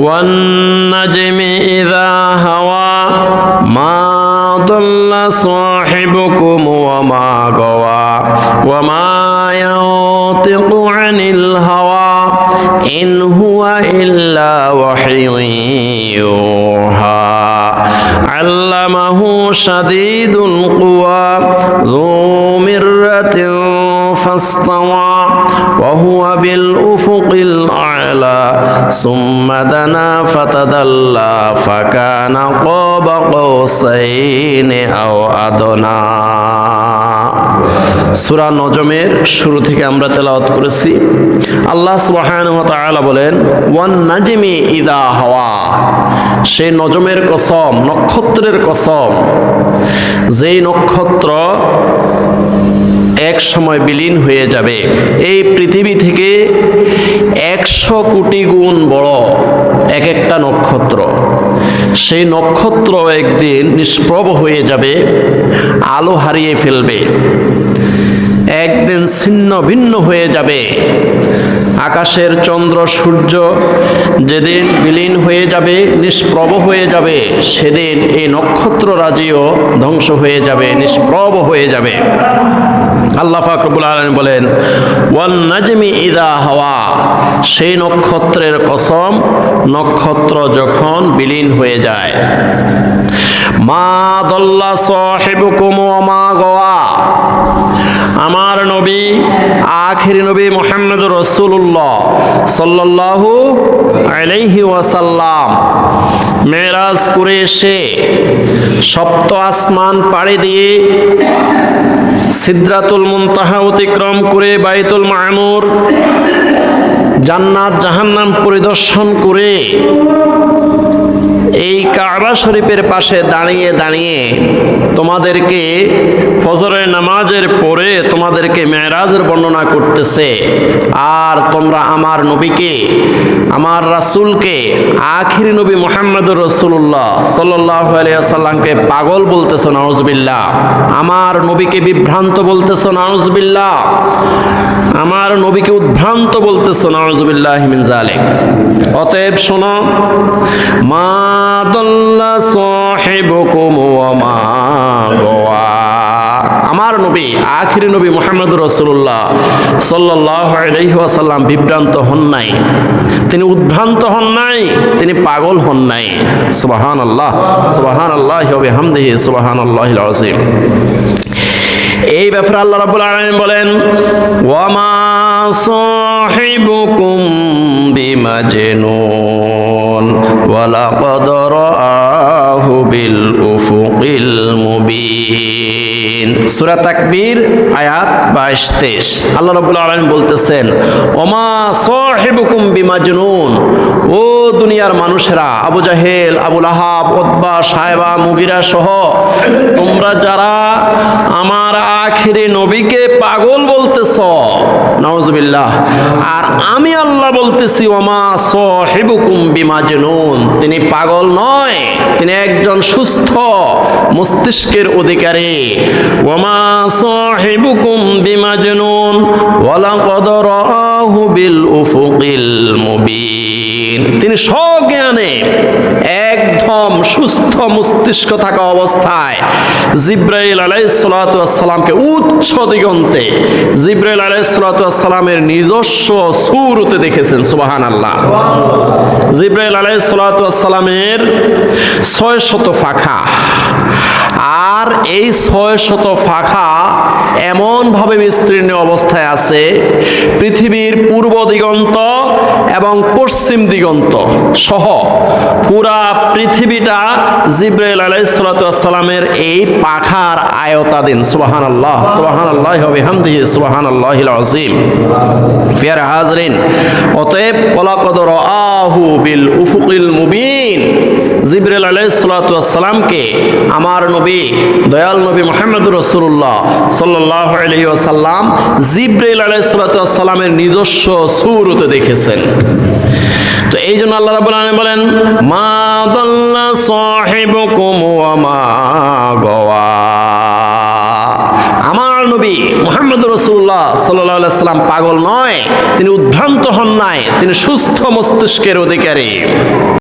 والنجم إذا هوى ما ضل صاحبكم وما غوى وما ينطق عن الهوى إن هو إلا وحي يوحى. علمه شديد القوى ذو مرة فاستوى وهو بالأفق الأعلى ثم دنا فتدلى فكان قاب قوسين أو أدنى সূরা নজমের শুরু থেকে আমরা তেলাওয়াত করেছি আল্লাহ সুবহানাহু ওয়া তাআলা বলেন ওয়ান নাজমি ইদা হাওয়া সেই নজমের কসম নক্ষত্রের কসম যেই নক্ষত্র এক সময় বিলীন হয়ে যাবে। এই পৃথিবী থেকে একশো কোটি গুণ বড় এক একটা নক্ষত্র। সেই নক্ষত্র একদিন নিষ্প্রভ হয়ে যাবে, আলো হারিয়ে ফেলবে। একদিন ছিন্ন ভিন্ন হয়ে যাবে। আকাশের চন্দ্র, সূর্য যেদিন বিলীন হয়ে যাবে, নিষ্প্রভ হয়ে যাবে, সেদিন এই নক্ষত্র রাজিও ধ্বংস হয়ে যাবে, নিষ্প্রভ হয়ে যাবে। আল্লাহ ফাকরবুল আলম বলেন, ওয়ান নাজমি ইদা হাওয়া সেই নক্ষত্রের কসম, নক্ষত্র যখন বিলীন হয়ে যায়। মা দল্লা সাহেবুকুম মা গোয়া আমার নবী, আখিরি নবী মোহাম্মদ রসুল্লাহ সাল্লাল্লাহু আলাইহি ওয়াসাল্লাম। মেরাজ করে এসে সপ্ত আসমান পাড়ি দিয়ে সিদ্রাতুল মুনতাহা অতিক্রম করে বাইতুল মামুর জান্নাত জাহান্নাম পরিদর্শন করে এই কাবা শরীফের পাশে দাঁড়িয়ে দাঁড়িয়ে তোমাদেরকে ফজরের নামাজের পরে তোমাদেরকে মেয়েরাজের বর্ণনা করতেছে। আর তোমরা আমার নবীকে, আমার রাসূলকে, আখিরি নবী মোহাম্মদ রসুল্লাহ সাল্লাহ পাগল বলতেছ, নাউজবিল্লাহ। আমার নবীকে বিভ্রান্ত বলতেছ, নাউজবিল্লাহ। আমার নবীকে উদ্ভ্রান্ত বলতেছ, নাউজবিল্লাহ মিন জালিক অতএব শোনো, মা নবী, আখিরি নবী মোহাম্মদ রসুল্লাহ সাল্লাহ আলহিহাসাল্লাম বিভ্রান্ত হন নাই। তিনি উদ্ভ্রান্ত হন নাই, তিনি পাগল হন নাই। সুবাহান আল্লাহ সুবাহান আল্লাহ হামদিহি সুবাহান আল্লাহ এই ব্যাপারে আল্লাহ রাব্বুল আলামিন বলেন, ওয়ামা সাহিবুকুম বিমাজনুন, ওয়ালাকাদ রাআহু বিল উফুকিল মুবিন। সূরা তাকবীর, আয়াত 22 23 আল্লাহ রাব্বুল আলামিন বলতেছেন, ওমা সাহিবুকুম বিমাজনুন। ও দুনিয়ার মানুষেরা, আবু জাহেল আবুল আহাব উতবা, সাহেবা, মুগিরা সহ, তোমরা যারা আমার আখিরি নবীকে পাগল বলতেছ, নাউজুবিল্লাহ, আর আমি আল্লাহ বলতেছি ওমা বিমা বিমাজনুন। তিনি পাগল নয়, তিনি একজন সুস্থ মস্তিষ্কের অধিকারী। ওমা সাহিবুকুম বিমাজনুন, ওয়ালাকাদ কদর বিল উফুকিল মুবিন। তিনি সজ্ঞানে একদম সুস্থ মস্তিষ্ক থাকা অবস্থায় জিব্রাইল আলাইসালামকে উচ্চ দিগন্তে জিব্রাইল আলাইসালামের নিজস্ব সুরতে দেখেছেন সুবাহান আল্লাহ জিব্রাইল আলাইসালামের ছয় শত ফাঁকা আর এই ছয় শত ফাঁকা এমনভাবে বিস্তীর্ণ অবস্থায় আছে, পৃথিবীর পূর্ব দিগন্ত এবং পশ্চিম দিগন্ত সহ পুরা পৃথিবীটা জিব্রাইল আলাইসালামের এই পাখার আয়তাধীন। সুবাহান আল্লাহ সুবাহান আল্লাহ হামদিহি সুবাহান আল্লাহ আজিম ফিয়ার হাজরিন, অতএব পলাকদর আহু বিল উফুকিল মুবিন। জিব্রাইল আলাইসালামকে আমার নবী, দয়াল নবী মোহাম্মদ রসুল্লাহ সাল্লাহ আলহি আসাল্লাম জিব্রাইল আলাইসালামের নিজস্ব সুরতে দেখেছেন। তো এই জন্য আল্লাহ রাবুল আলম বলেন, মা দল্লা ওয়া মা গওয়া। আমার নবী মোহাম্মদ রসুল্লাহ সাল্লাহ সাল্লাম পাগল নয়, তিনি উদ্ভ্রান্ত হন নাই, তিনি সুস্থ মস্তিষ্কের অধিকারী।